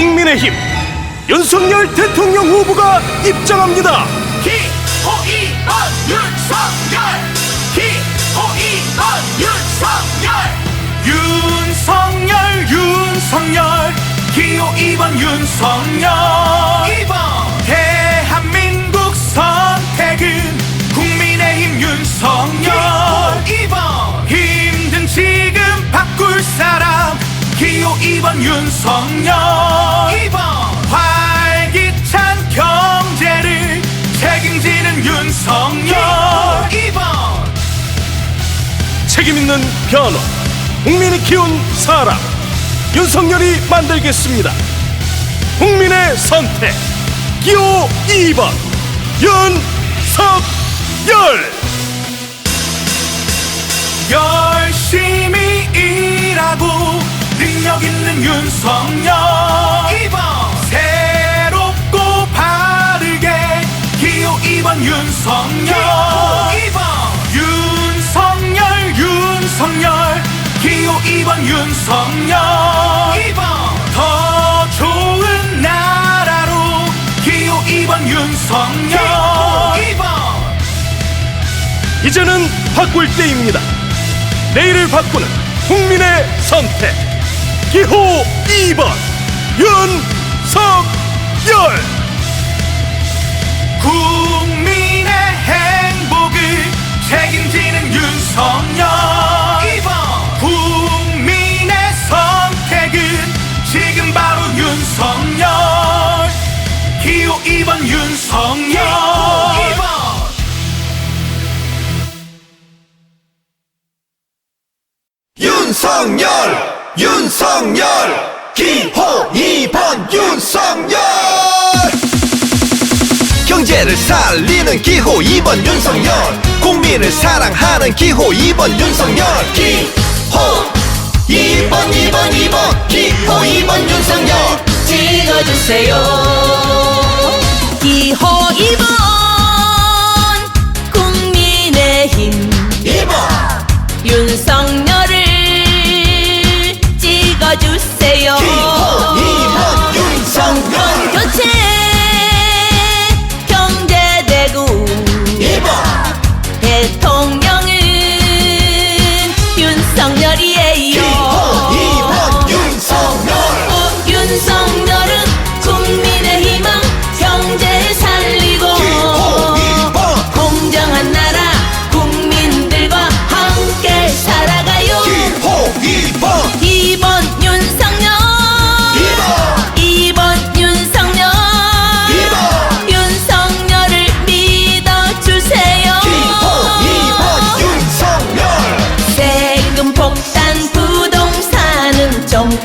국민의힘 윤석열 대통령 후보가 입장합니다. 기호이번 윤석열 기호이번 윤석열 윤석열 윤석열 기호 2번 윤석열 2번 대한민국 선택은 국민의힘 윤석열. 2번 힘든 지금 바꿀 사람. 기호 2번 윤석열 윤석열 2번 책임 있는 변호, 국민이 키운 사람 윤석열이 만들겠습니다. 국민의 선택 기호 2번 윤석열. 열심히 일하고 능력 있는 윤석열 2번 2번 윤석열. 2번. 윤석열 윤석열. 기호 2번 윤석열. 2번. 더 좋은 나라로 기호 2번 윤석열. 2번. 이제는 바꿀 때입니다. 내일을 바꾸는 국민의 선택. 기호 2번 윤석열. 국민의 행복을 책임지는 윤석열. 2번. 국민의 선택은 지금 바로 윤석열. 기호 2번 윤석열. 2번. 윤석열 윤석열. 기호 2번 윤석열 경제를 살리는 기호 2번 윤석열. 국민을 사랑하는 기호 2번 윤석열. 기호. 2번 2번 2번. 기호 2번 윤석열. 찍어주세요. 기호 2번. 국민의힘. 2번. 윤석열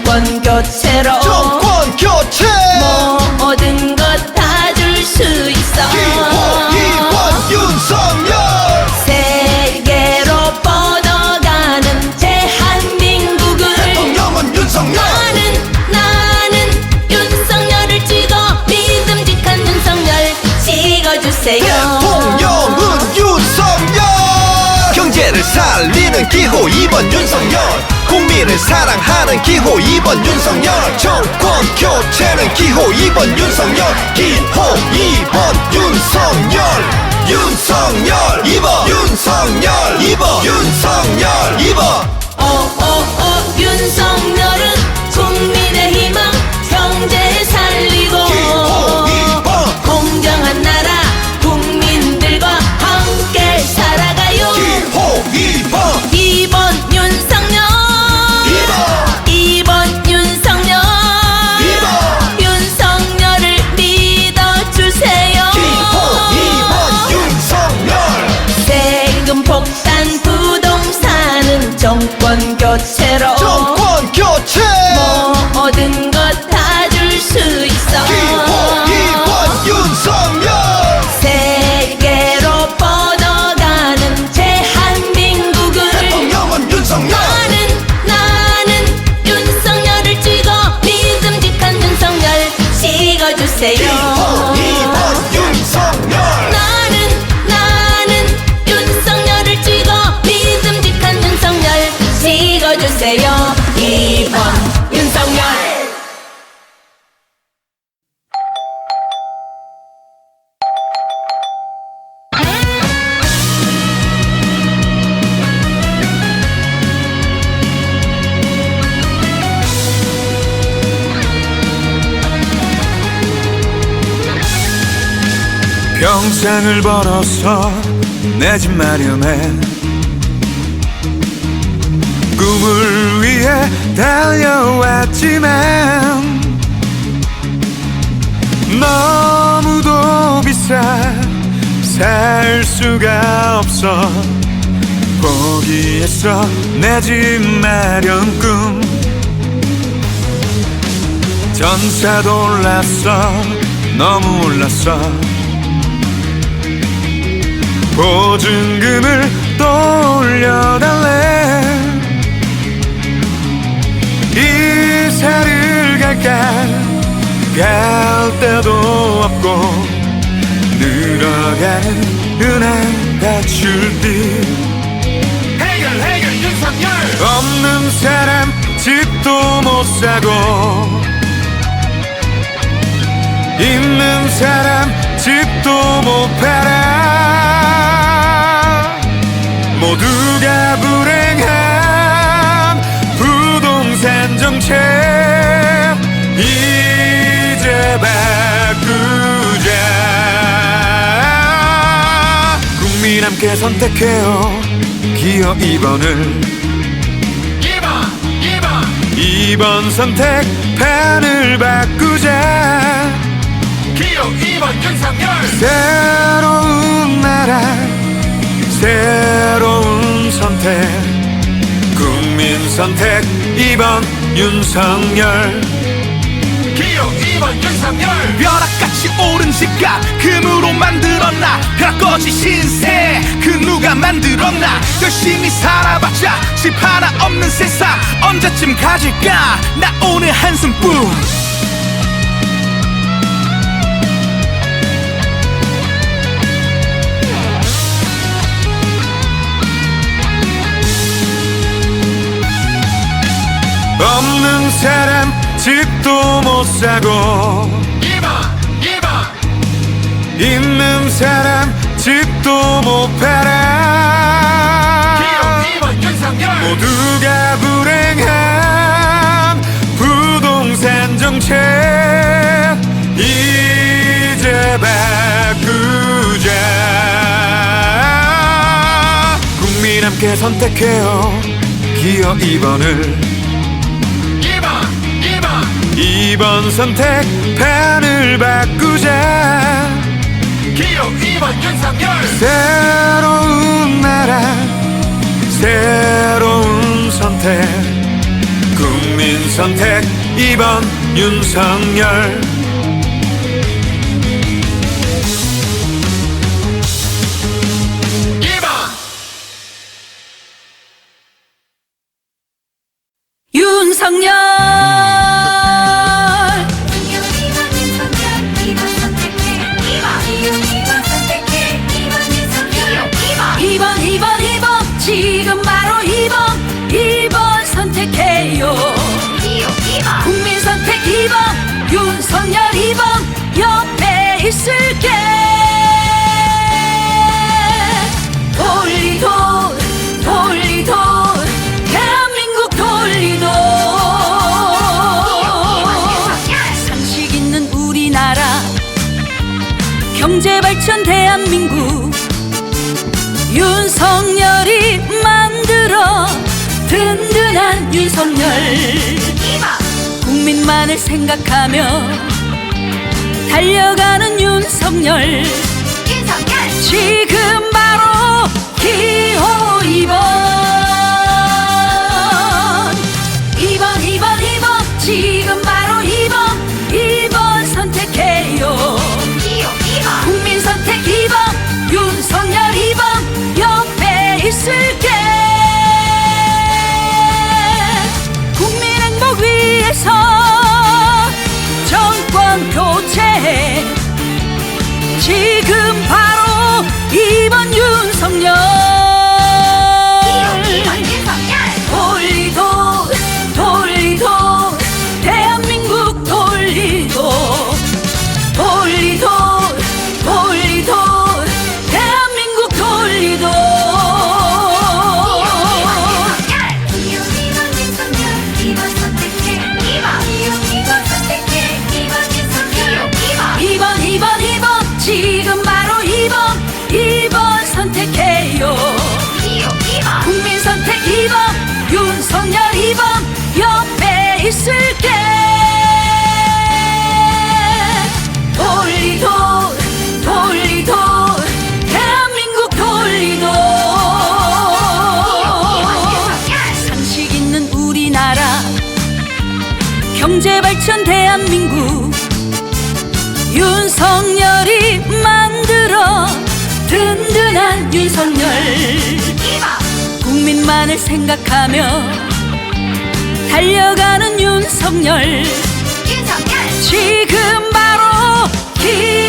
정권 교체로 정권 교체! 모든 것 다 줄 수 있어. 기호 2번 윤석열! 세계로 뻗어가는 대한민국을. 대통령은 윤석열! 나는 나는 윤석열을 찍어 믿음직한 윤석열. 찍어주세요 살리는 기호 2번 윤석열. 국민을 사랑하는 기호 2번 윤석열. 정권 교체는 기호 2번 윤석열. 기호 2번 윤석열. 윤석열 2번 윤석열. 2번 윤석열 2번. 오오오 윤석열은 국민 평생을 벌어서 내집 마련해 꿈을 위해 달려왔지만 너무도 비싸 살 수가 없어 포기했어 내 집 마련 꿈. 전차도 올랐어. 너무 올랐어 보증금을 또 올려달래. 이사를 갈까? 갈 데도 없고 늘어가는 은행 대출비 해결 해결 윤석열! 없는 사람 집도 못 사고 있는 사람 집도 못 팔아 모두가 불행한 부동산 정책 이제 바꾸자. 국민 함께 선택해요. 기호 2번을. 2번 2번. 2번 선택 판을 바꾸자. 기호 2번 윤석열. 새로운 나라 새로운 선택 국민 선택 2번 윤석열. 기호 2번 윤석열. 벼락같이 오른 집값 금으로 만들었나? 벼락거지 신세 그 누가 만들었나? 열심히 살아봤자 집 하나 없는 세상. 언제쯤 가질까? 나 오늘 한숨 뿐 집도 못 사고. 2번 2번 있는 사람 집도 못 팔아. 기호 2번 윤석열. 모두가 불행한 부동산 정책 이제 바꾸자. 국민 함께 선택해요. 기호 2번을. 2번 2번 2번 선택 판을 바꾸자. 기호 2번 윤석열. 새로운 나라 새로운 선택. 국민 선택 2번 윤석열 있을게. 돌리도 돌리도 대한민국 돌리도. 상식 있는 우리나라 경제 발전 대한민국. 윤석열이 만들어 든든한 윤석열. 국민만을 생각하며 달려가는 윤석열. 지금 바로 기호 2번 2번 윤석열. 국민만을 생각하며 달려가는 윤석열. 지금 바로 기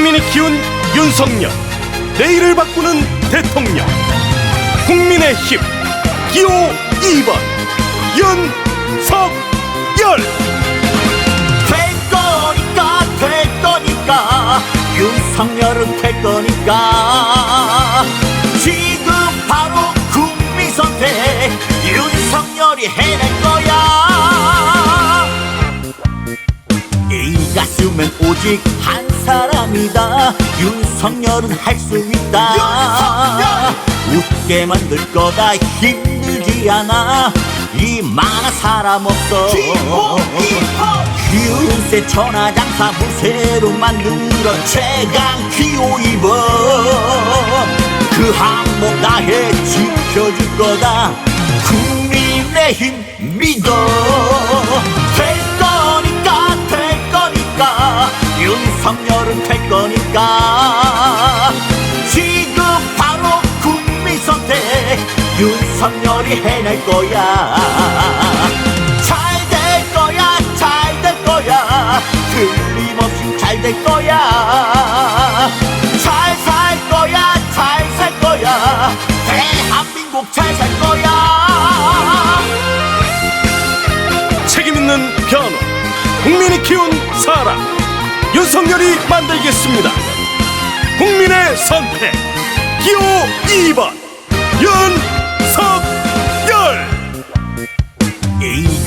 국민이 키운 윤석열 내일을 바꾸는 대통령. 국민의 힘 기호 2번 윤석열. 될 거니까 될 거니까 윤석열은 될 거니까. 지금 바로 국민 선택 윤석열이 해낼 가슴엔 오직 한 사람이다. 윤석열은 할 수 있다. 웃게 만들 거다. 힘들지 않아. 이 많아 사람 없어. 기운세 천하장사 무쇠로 만들어 최강 기호 입어. 그 항목 다해 지켜줄 거다. 국민의 힘 믿어 윤석열이 해낼 거야. 잘 될 거야 잘 될 거야. 틀림없이 잘 될 거야. 잘 살 거야 잘 살 거야. 대한민국 잘 살 거야. 책임 있는 변호 국민이 키운 사람 윤석열이 만들겠습니다. 국민의 선택 기호 2번 윤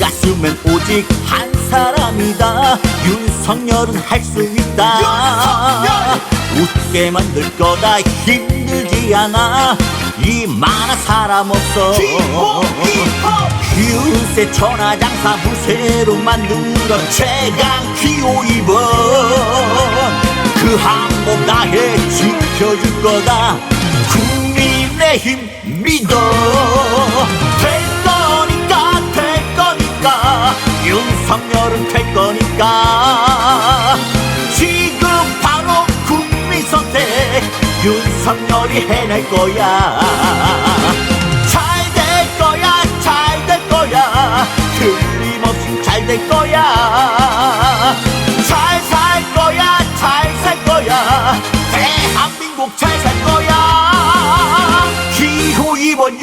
가슴엔 오직 한 사람이다. 윤석열은 할 수 있다. 웃게 만들 거다. 힘들지 않아. 이 많아 사람 없어. 기운세 천하장사 무쇠로 만들어 최강 기호 2번 그 항목 다해 지켜줄 거다. 국민의 힘 믿어 거니까. 윤석열은 될 거니까. 지금 바로 국민 선택 윤석열이 해낼 거야. 잘 될 거야 잘 될 거야. 틀림없이 잘 될 거야. 잘 살 거야 잘 살 거야. 대한민국 잘 살 거야. 기호 2번